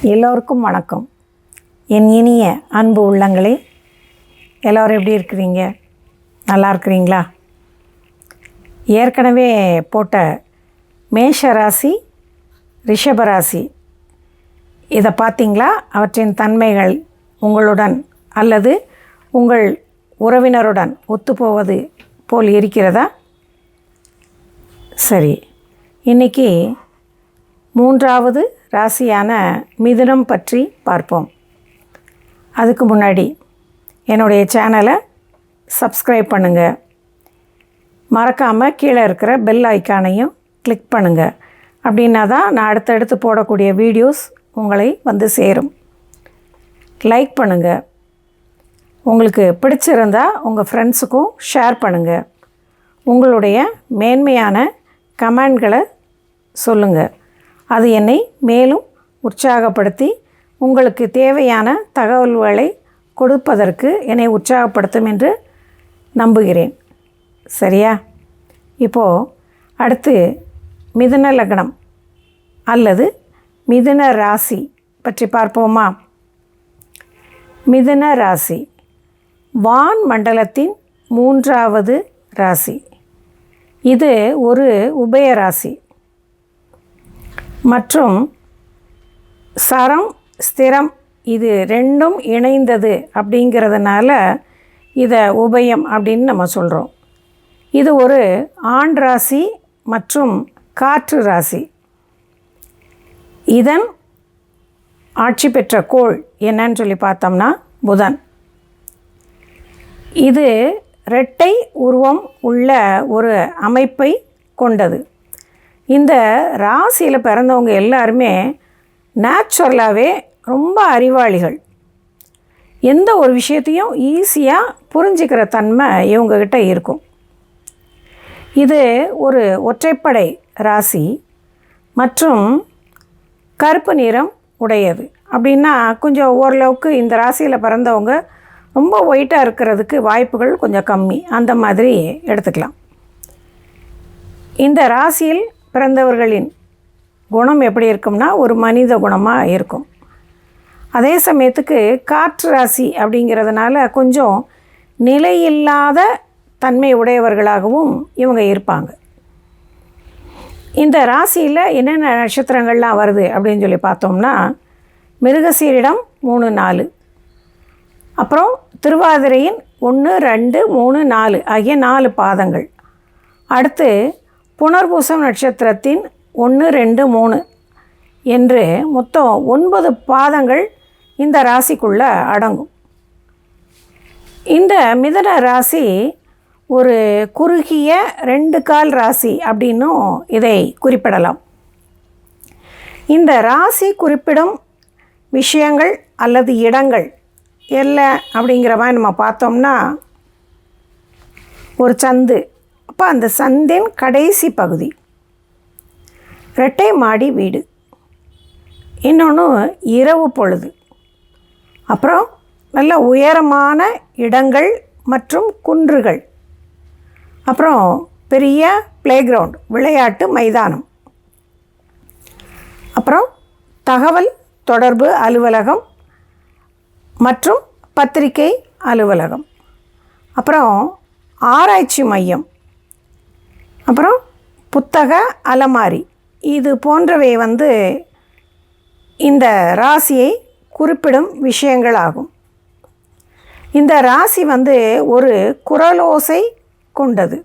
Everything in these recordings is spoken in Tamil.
எல்லோருக்கும் வணக்கம். என் இனிய அன்பு உள்ளங்களே எல்லோரும் எப்படி இருக்கிறீங்க? நல்லா இருக்கிறீங்களா? ஏற்கனவே போட்ட மேஷ ராசி ரிஷப ராசி இதை பார்த்தீங்களா? அவற்றின் தன்மைகள் உங்களுடன் அல்லது உங்கள் உறவினருடன் ஒத்துப்போவது போல் இருக்கிறதா? சரி இன்னைக்கு மூன்றாவது ராசியான மிதுனம் பற்றி பார்ப்போம். அதுக்கு முன்னாடி என்னுடைய சேனலை சப்ஸ்கிரைப் பண்ணுங்கள் மறக்காமல் கீழே இருக்கிற பெல் ஐக்கானையும் கிளிக் பண்ணுங்கள் அப்படின்னா தான் நான் அடுத்தடுத்து போடக்கூடிய வீடியோஸ் உங்களை வந்து சேரும். லைக் பண்ணுங்கள் உங்களுக்கு பிடிச்சிருந்தா உங்கள் ஃப்ரெண்ட்ஸுக்கும் ஷேர் பண்ணுங்கள் உங்களுடைய மேன்மையான கமெண்ட்களை சொல்லுங்கள் அது என்னை மேலும் உற்சாகப்படுத்தி உங்களுக்கு தேவையான தகவல்களை கொடுப்பதற்கு என்னை உற்சாகப்படுத்தும் என்று நம்புகிறேன். சரியா? இப்போது அடுத்து மிதுன லக்னம் அல்லது மிதுன ராசி பற்றி பார்ப்போமா? மிதுன ராசி. வான் மண்டலத்தின் மூன்றாவது ராசி. இது ஒரு உபய ராசி. மற்றும் சரம் ஸ்திரம் இது ரெண்டும் இணைந்தது அப்படிங்கிறதுனால இதை உபயம் அப்படின்னு நம்ம சொல்கிறோம் இது ஒரு ஆண் ராசி மற்றும் காற்று ராசி. இதன் ஆட்சி பெற்ற கோள் என்னன்னு சொல்லி பார்த்தோம்னா புதன். இது இரட்டை உருவம் உள்ள ஒரு அமைப்பை கொண்டது. இந்த ராசியில் பிறந்தவங்க எல்லாருமே நேச்சுரலாகவே ரொம்ப அறிவாளிகள். எந்த ஒரு விஷயத்தையும் ஈஸியாக புரிஞ்சுக்கிற தன்மை இவங்கக்கிட்ட இருக்கும். இது ஒரு ஒற்றைப்படை ராசி மற்றும் கருப்பு நிறம் உடையது. அப்படின்னா கொஞ்சம் ஓரளவுக்கு இந்த ராசியில் பிறந்தவங்க ரொம்ப ஒயிட்டாக இருக்கிறதுக்கு வாய்ப்புகள் கொஞ்சம் கம்மி. அந்த மாதிரி எடுத்துக்கலாம். இந்த ராசியில் பிறந்தவர்களின் குணம் எப்படி இருக்கும்னா ஒரு மனித குணமாக இருக்கும். அதே சமயத்துக்கு காற்று ராசி அப்படிங்கிறதுனால கொஞ்சம் நிலையில்லாத தன்மை உடையவர்களாகவும் இவங்க இருப்பாங்க. இந்த ராசியில் என்னென்ன நட்சத்திரங்கள்லாம் வருது அப்படின்னு சொல்லி பார்த்தோம்னா மிருகசீரிடம் மூணு நாலு. அப்புறம் திருவாதிரையின் ஒன்று ரெண்டு மூணு நாலு ஆகிய நாலு பாதங்கள். அடுத்து புனர்பூசம் நட்சத்திரத்தின் ஒன்று ரெண்டு மூணு என்று மொத்தம் ஒன்பது பாதங்கள் இந்த ராசிக்குள்ளே அடங்கும். இந்த மிதன ராசி ஒரு குறுகிய ரெண்டு கால் ராசி அப்படின்னும் இதை குறிப்பிடலாம். இந்த ராசி குறிப்பிடும் விஷயங்கள் அல்லது இடங்கள் இல்லை அப்படிங்கிற மாதிரி நம்ம பார்த்தோம்னா ஒரு சந்து அப்போ அந்த சந்தின் கடைசி பகுதி. ரெட்டை மாடி வீடு. இன்னொன்று இரவு பொழுது. அப்புறம் நல்ல உயரமான இடங்கள் மற்றும் குன்றுகள். அப்புறம் பெரிய ப்ளே கிரவுண்ட் விளையாட்டு மைதானம். அப்புறம் தகவல் தொடர்பு அலுவலகம் மற்றும் பத்திரிகை அலுவலகம். அப்புறம் ஆராய்ச்சி மையம். அப்புறம் புத்தக அலமாரி. இது போன்றவை வந்து இந்த ராசியை குறிப்பிடும் விஷயங்களாகும். இந்த ராசி வந்து ஒரு குரலோசை கொண்டது.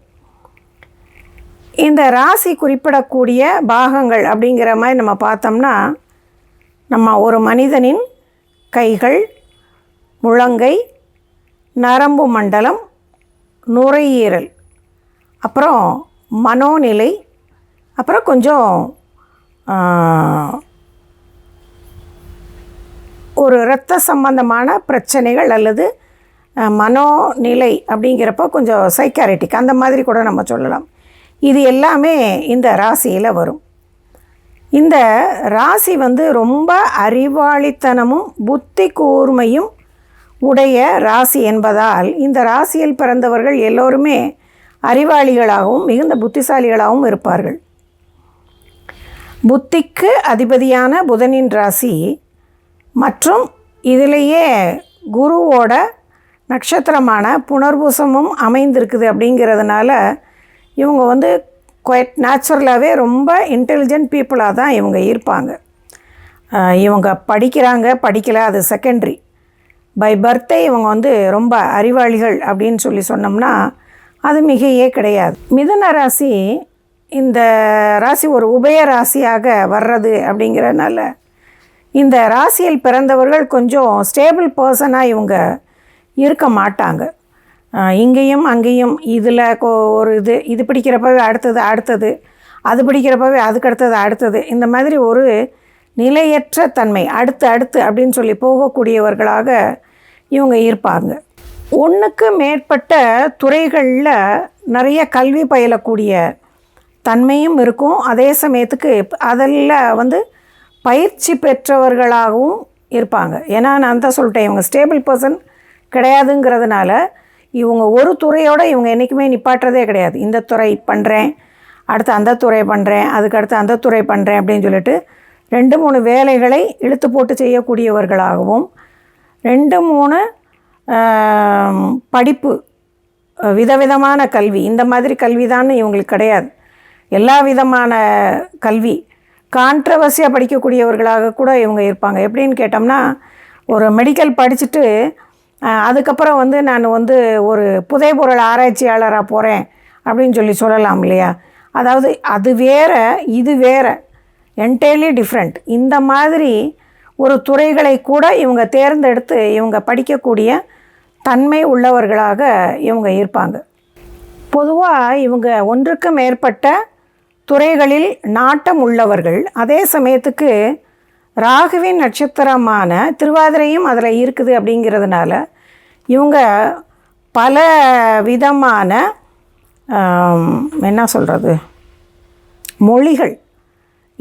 இந்த ராசி குறிப்பிடக்கூடிய பாகங்கள் அப்படிங்கிற மாதிரி நம்ம பார்த்தோம்னா நம்ம ஒரு மனிதனின் கைகள் முழங்கை நரம்பு மண்டலம் நுரையீரல். அப்புறம் மனோநிலை அப்புறம் கொஞ்சம் ஒரு இரத்த சம்பந்தமான பிரச்சனைகள் அல்லது மனோநிலை அப்படிங்கிறப்போ கொஞ்சம் சைக்காரிட்டிக் அந்த மாதிரி கூட நம்ம சொல்லலாம். இது எல்லாமே இந்த ராசியில் வரும். இந்த ராசி வந்து ரொம்ப அறிவாளித்தனமும் புத்தி கூர்மையும் உடைய ராசி என்பதால் இந்த ராசியில் பிறந்தவர்கள் எல்லோருமே அறிவாளிகளாகவும் மிகுந்த புத்திசாலிகளாகவும் இருப்பார்கள். புத்திக்கு அதிபதியான புதனின் ராசி மற்றும் இதிலேயே குருவோட நட்சத்திரமான புனர்பூசமும் அமைந்திருக்குது அப்படிங்கிறதுனால இவங்க வந்து குவைட் நேச்சுரலாகவே ரொம்ப இன்டெலிஜென்ட் பீப்புளாக தான் இவங்க இருப்பாங்க. இவங்க படிக்கிறாங்க படிக்கலை அது செகண்ட்ரி பை பர்த்டே இவங்க வந்து ரொம்ப அறிவாளிகள் அப்படின்னு சொல்லி சொன்னோம்னா அது மிகையே கிடையாது. மிதுன ராசி இந்த ராசி ஒரு உபய ராசியாக வர்றது அப்படிங்கிறனால இந்த ராசியில் பிறந்தவர்கள் கொஞ்சம் ஸ்டேபிள் பர்சனாக இவங்க இருக்க மாட்டாங்க. இங்கேயும் அங்கேயும் இதில் ஒரு இது இது பிடிக்கிறப்பவே அடுத்தது அடுத்தது அது பிடிக்கிறப்பவே அதுக்கு அடுத்தது அடுத்தது. இந்த மாதிரி ஒரு நிலையற்ற தன்மை அடுத்து அடுத்து அப்படின்னு சொல்லி போகக்கூடியவர்களாக இவங்க இருப்பாங்க. ஒன்றுக்கு மேற்பட்ட துறைகளில் நிறைய கல்வி பயிலக்கூடிய தன்மையும் இருக்கும். அதே சமயத்துக்கு அதில் வந்து பயிற்சி பெற்றவர்களாகவும் இருப்பாங்க. ஏன்னா நான் தான் சொல்லிட்டேன் இவங்க ஸ்டேபிள் பர்சன் கிடையாதுங்கிறதுனால இவங்க ஒரு துறையோடு இவங்க என்றைக்குமே நிப்பாட்டுறதே கிடையாது. இந்த துறை பண்ணுறேன் அடுத்து அந்த துறை பண்ணுறேன் அதுக்கடுத்து அந்த துறை பண்ணுறேன் அப்படின்னு சொல்லிட்டு ரெண்டு மூணு வேலைகளை இழுத்து போட்டு செய்யக்கூடியவர்களாகவும் ரெண்டு மூணு படிப்பு விதவிதமான கல்வி. இந்த மாதிரி கல்வி தான் இவங்களுக்கு கிடையாது. எல்லா விதமான கல்வி. கான்ட்ரவர்சியாக படிக்கக்கூடியவர்களாக கூட இவங்க இருப்பாங்க. எப்படின்னு கேட்டோம்னா ஒரு மெடிக்கல் படிச்சுட்டு அதுக்கப்புறம் வந்து நான் வந்து ஒரு புதைபொருள் ஆராய்ச்சியாளராக போகிறேன் அப்படின்னு சொல்லி சொல்லலாம் இல்லையா? அதாவது அது வேற இது வேற. என்டையர்லி டிஃப்ரெண்ட் இந்த மாதிரி ஒரு துறைகளை கூட இவங்க தேர்ந்தெடுத்து இவங்க படிக்கக்கூடிய தன்மை உள்ளவர்களாக இவங்க இருப்பாங்க. பொதுவாக இவங்க ஒன்றுக்கு மேற்பட்ட துறைகளில் நாட்டம் உள்ளவர்கள். அதே சமயத்துக்கு ராகுவின் நட்சத்திரமான திருவாதிரையும் அதில் இருக்குது அப்படிங்கிறதுனால இவங்க பல விதமான என்ன சொல்கிறது மொழிகள்.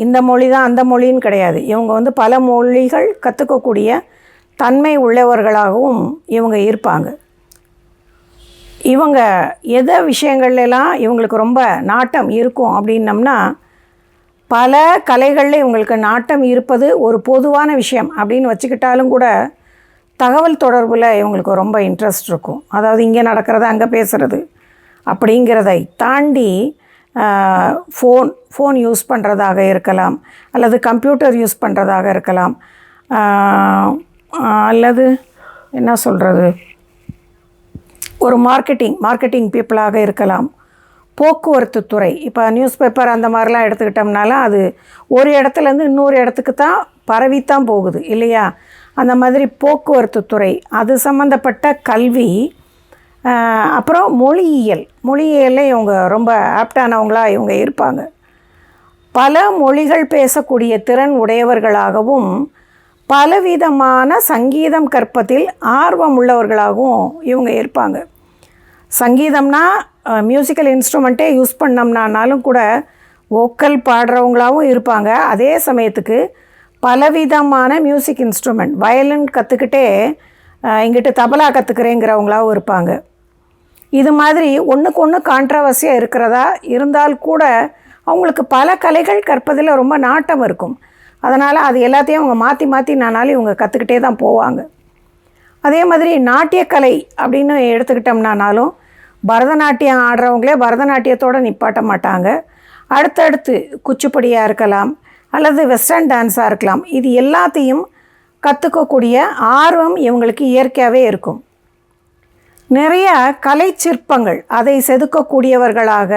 இந்த மொழி தான் அந்த மொழின்னு கிடையாது. இவங்க வந்து பல மொழிகள் கற்றுக்கக்கூடிய தன்மை உள்ளவர்களாகவும் இவங்க இருப்பாங்க. இவங்க எதை விஷயங்கள்லாம் இவங்களுக்கு ரொம்ப நாட்டம் இருக்கும் அப்படின்னம்னா பல கலைகளில் இவங்களுக்கு நாட்டம் இருப்பது ஒரு பொதுவான விஷயம் அப்படின்னு வச்சுக்கிட்டாலும் கூட தகவல் தொடர்பில் இவங்களுக்கு ரொம்ப இன்ட்ரெஸ்ட் இருக்கும். அதாவது இங்கே நடக்கிறத அங்கே பேசுகிறது அப்படிங்கிறதை தாண்டி ஃபோன் ஃபோன் யூஸ் பண்ணுறதாக இருக்கலாம் அல்லது கம்ப்யூட்டர் யூஸ் பண்ணுறதாக இருக்கலாம். அல்லது என்ன சொல்கிறது ஒரு மார்க்கெட்டிங் மார்க்கெட்டிங் பீப்புளாக இருக்கலாம். போக்குவரத்து துறை. இப்போ நியூஸ் பேப்பர் அந்த மாதிரிலாம் எடுத்துக்கிட்டோம்னாலும் அது ஒரு இடத்துலேருந்து இன்னொரு இடத்துக்கு தான் பரவித்தான் போகுது இல்லையா? அந்த மாதிரி போக்குவரத்து துறை அது சம்மந்தப்பட்ட கல்வி அப்புறம் மொழியியல். மொழியியலில் இவங்க ரொம்ப ஆப்டானவங்களாக இவங்க இருப்பாங்க. பல மொழிகள் பேசக்கூடிய திறன் உடையவர்களாகவும் பலவிதமான சங்கீதம் கற்பதில் ஆர்வம் உள்ளவர்களாகவும் இவங்க இருப்பாங்க. சங்கீதம்னா மியூசிக்கல் இன்ஸ்ட்ருமெண்ட்டே யூஸ் பண்ணோம்னானாலும் கூட வோக்கல் பாடுறவங்களாகவும் இருப்பாங்க. அதே சமயத்துக்கு பலவிதமான மியூசிக் இன்ஸ்ட்ருமெண்ட் வயலின் கற்றுக்கிட்டே இங்கிட்டு தபலா கற்றுக்கிறேங்கிறவங்களாகவும் இருப்பாங்க. இது மாதிரி ஒன்றுக்கு ஒன்று கான்ட்ரவர்சியாக இருக்கிறதா இருந்தால் கூட அவங்களுக்கு பல கலைகள் கற்பதில் ரொம்ப நாட்டம் இருக்கும். அதனால் அது எல்லாத்தையும் அவங்க மாற்றி மாற்றி நானாலும் இவங்க கற்றுக்கிட்டே தான் போவாங்க. அதே மாதிரி நாட்டியக்கலை அப்படின்னு எடுத்துக்கிட்டோம்னாலும் பரதநாட்டியம் ஆடுறவங்களே பரதநாட்டியத்தோடு நிப்பாட்ட மாட்டாங்க. அடுத்தடுத்து குச்சிப்புடியாக இருக்கலாம் அல்லது வெஸ்டர்ன் டான்ஸாக இருக்கலாம். இது எல்லாத்தையும் கற்றுக்கக்கூடிய ஆர்வம் இவங்களுக்கு இயற்கையாகவே இருக்கும். நிறைய கலை சிற்பங்கள் அதை செதுக்கக்கூடியவர்களாக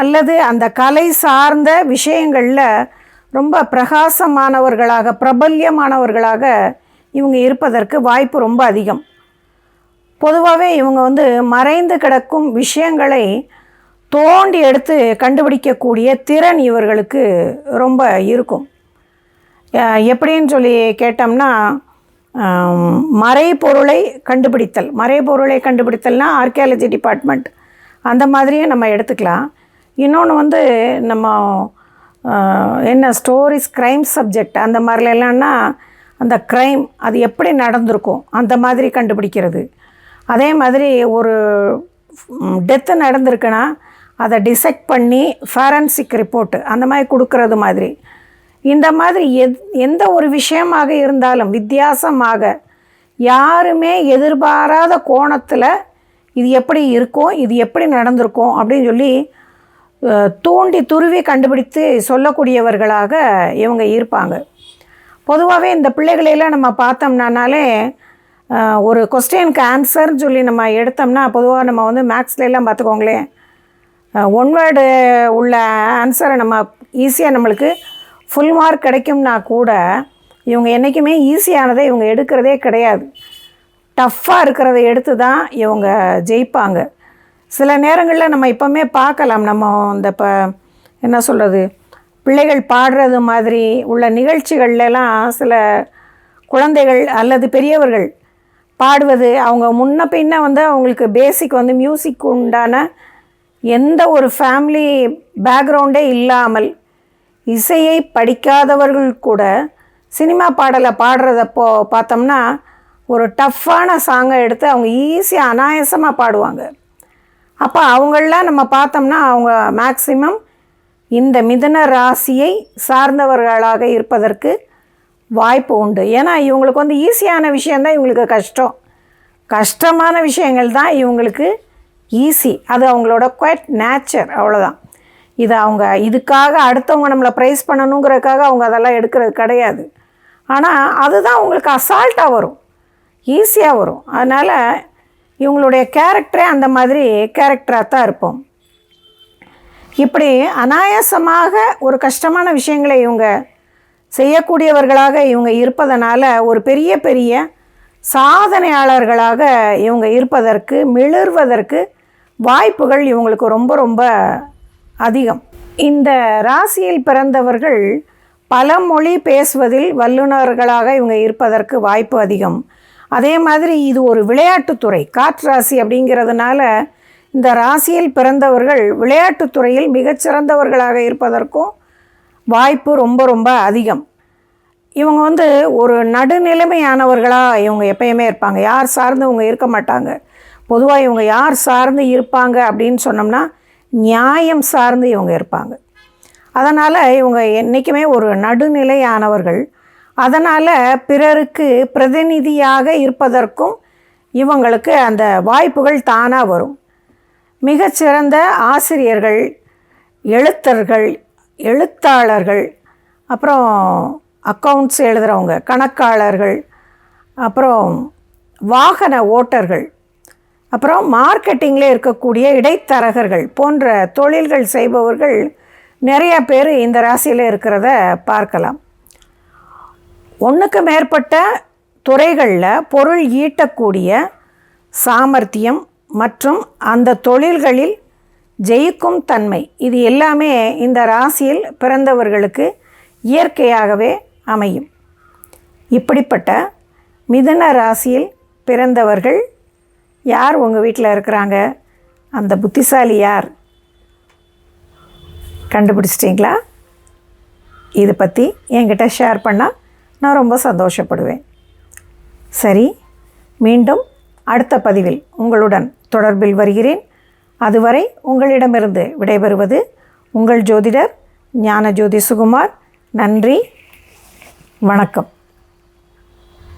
அல்லது அந்த கலை சார்ந்த விஷயங்களில் ரொம்ப பிரகாசமானவர்களாக பிரபல்யமானவர்களாக இவங்க இருப்பதற்கு வாய்ப்பு ரொம்ப அதிகம். பொதுவாகவே இவங்க வந்து மறைந்து கிடக்கும் விஷயங்களை தோண்டி எடுத்து கண்டுபிடிக்கக்கூடிய திறன் இவர்களுக்கு ரொம்ப இருக்கும். எப்படின்னு சொல்லி கேட்டோம்னா மறைபொருளை கண்டுபிடித்தல். மறைபொருளை கண்டுபிடித்தல்னா ஆர்கியாலஜி டிபார்ட்மெண்ட். அந்த மாதிரியே நம்ம எடுத்துக்கலாம். இன்னொன்று வந்து நம்ம என்ன ஸ்டோரிஸ் க்ரைம் சப்ஜெக்ட் அந்த மாதிரிலலாம்னா அந்த க்ரைம் அது எப்படி நடந்திருக்கும் அந்த மாதிரி கண்டுபிடிக்கிறது. அதே மாதிரி ஒரு டெத்து நடந்திருக்குன்னா அதை டிசெக்ட் பண்ணி ஃபாரன்சிக் ரிப்போர்ட்டு அந்த மாதிரி கொடுக்கறது மாதிரி. இந்த மாதிரி எத் எந்த ஒரு விஷயமாக இருந்தாலும் வித்தியாசமாக யாருமே எதிர்பாராத கோணத்தில் இது எப்படி இருக்கும் இது எப்படி நடந்திருக்கும் அப்படின்னு சொல்லி தூண்டி துருவி கண்டுபிடித்து சொல்லக்கூடியவர்களாக இவங்க இருப்பாங்க. பொதுவாகவே இந்த பிள்ளைகளையெல்லாம் நம்ம பார்த்தோம்னாலே ஒரு கொஸ்டினுக்கு ஆன்சர்னு சொல்லி நம்ம எடுத்தோம்னா பொதுவாக நம்ம வந்து மேக்ஸ்ல எல்லாம் பார்த்துக்கோங்களேன். ஒன் வேர்டு உள்ள ஆன்சரை நம்ம ஈஸியாக நம்மளுக்கு ஃபுல் மார்க் கிடைக்கும்னா கூட இவங்க என்றைக்குமே ஈஸியானதை இவங்க எடுக்கிறதே கிடையாது. டஃப்பாக இருக்கிறத எடுத்து தான் இவங்க ஜெயிப்பாங்க. சில நேரங்களில் நம்ம இப்போவுமே பார்க்கலாம். நம்ம இந்த இப்போ என்ன சொல்கிறது பிள்ளைகள் பாடுறது மாதிரி உள்ள நிகழ்ச்சிகள்லாம் சில குழந்தைகள் அல்லது பெரியவர்கள் பாடுவது அவங்க முன்ன பின்ன வந்து அவங்களுக்கு பேசிக் வந்து மியூசிக் உண்டான எந்த ஒரு ஃபேமிலி பேக்ரவுண்டே இல்லாமல் இசையை படிக்காதவர்கள் கூட சினிமா பாடலை பாடுறதப்போ பார்த்தோம்னா ஒரு டஃப்பான சாங்கை எடுத்து அவங்க ஈஸியாக அனாயாசமாக பாடுவாங்க. அப்போ அவங்களெலாம் நம்ம பார்த்தோம்னா அவங்க மேக்சிமம் இந்த மிதன ராசியை சார்ந்தவர்களாக இருப்பதற்கு வாய்ப்பு உண்டு. ஏன்னா இவங்களுக்கு வந்து ஈஸியான விஷயந்தான் இவங்களுக்கு கஷ்டம். கஷ்டமான விஷயங்கள் தான் இவங்களுக்கு ஈஸி. அது அவங்களோட குவைட் நேச்சர் அவ்வளோதான் இது அவங்க இதுக்காக அடுத்தவங்க நம்மளை ப்ரைஸ் பண்ணணுங்கிறதுக்காக அவங்க அதெல்லாம் எடுக்கிறது கிடையாது. ஆனால் அதுதான் அவங்களுக்கு அசால்ட்டாக வரும். ஈஸியாக வரும். அதனால் இவங்களுடைய கேரக்டரே அந்த மாதிரி கேரக்டராக தான் இருப்போம். இப்படி அனாயாசமாக ஒரு கஷ்டமான விஷயங்களை இவங்க செய்யக்கூடியவர்களாக இவங்க இருப்பதனால் ஒரு பெரிய பெரிய சாதனையாளர்களாக இவங்க இருப்பதற்கு மிளர்வதற்கு வாய்ப்புகள் இவங்களுக்கு ரொம்ப ரொம்ப அதிகம். இந்த ராசியில் பிறந்தவர்கள் பல மொழி பேசுவதில் வல்லுநர்களாக இவங்க இருப்பதற்கு வாய்ப்பு அதிகம். அதே மாதிரி இது ஒரு விளையாட்டுத்துறை காற்று ராசி அப்படிங்கிறதுனால இந்த ராசியில் பிறந்தவர்கள் விளையாட்டுத்துறையில் மிகச்சிறந்தவர்களாக இருப்பதற்கும் வாய்ப்பு ரொம்ப ரொம்ப அதிகம். இவங்க வந்து ஒரு நடுநிலைமையானவர்களாக இவங்க எப்பயுமே இருப்பாங்க. யார் சார்ந்து இவங்க இருக்க மாட்டாங்க. பொதுவாக இவங்க யார் சார்ந்து இருப்பாங்க அப்படின்னு சொன்னோம்னா நியாயம் சார்ந்து இவங்க இருப்பாங்க. அதனால் இவங்க என்றைக்குமே ஒரு நடுநிலையானவர்கள். அதனால் பிறருக்கு பிரதிநிதியாக இருப்பதற்கும் இவங்களுக்கு அந்த வாய்ப்புகள் தானாக வரும். மிகச்சிறந்த ஆசிரியர்கள் எழுத்தர்கள் எழுத்தாளர்கள் அப்புறம் அக்கௌண்ட்ஸ் எழுதுகிறவங்க கணக்காளர்கள் அப்புறம் வாகன ஓட்டர்கள் அப்புறம் மார்க்கெட்டிங்கில் இருக்கக்கூடிய இடைத்தரகர்கள் போன்ற தொழில்கள் செய்பவர்கள் நிறைய பேர் இந்த ராசியில் இருக்கிறத பார்க்கலாம். ஒன்றுக்கு மேற்பட்ட துறைகளில் பொருள் ஈட்டக்கூடிய சாமர்த்தியம் மற்றும் அந்த தொழில்களில் ஜெயிக்கும் தன்மை. இது எல்லாமே இந்த ராசியில் பிறந்தவர்களுக்கு இயற்கையாகவே அமையும். இப்படிப்பட்ட மிதுன ராசியில் பிறந்தவர்கள் யார் உங்கள் வீட்டில் இருக்கிறாங்க? அந்த புத்திசாலி யார்? கண்டுபிடிச்சிட்டிங்களா? இதை பற்றி என்கிட்ட ஷேர் பண்ணால் நான் ரொம்ப சந்தோஷப்படுவேன். சரி மீண்டும் அடுத்த பதிவில் உங்களுடன் தொடர்பில் வருகிறேன். அதுவரை உங்களிடமிருந்து விடைபெறுவது உங்கள் ஜோதிடர் ஞான ஜோதி சுகுமார். நன்றி வணக்கம்.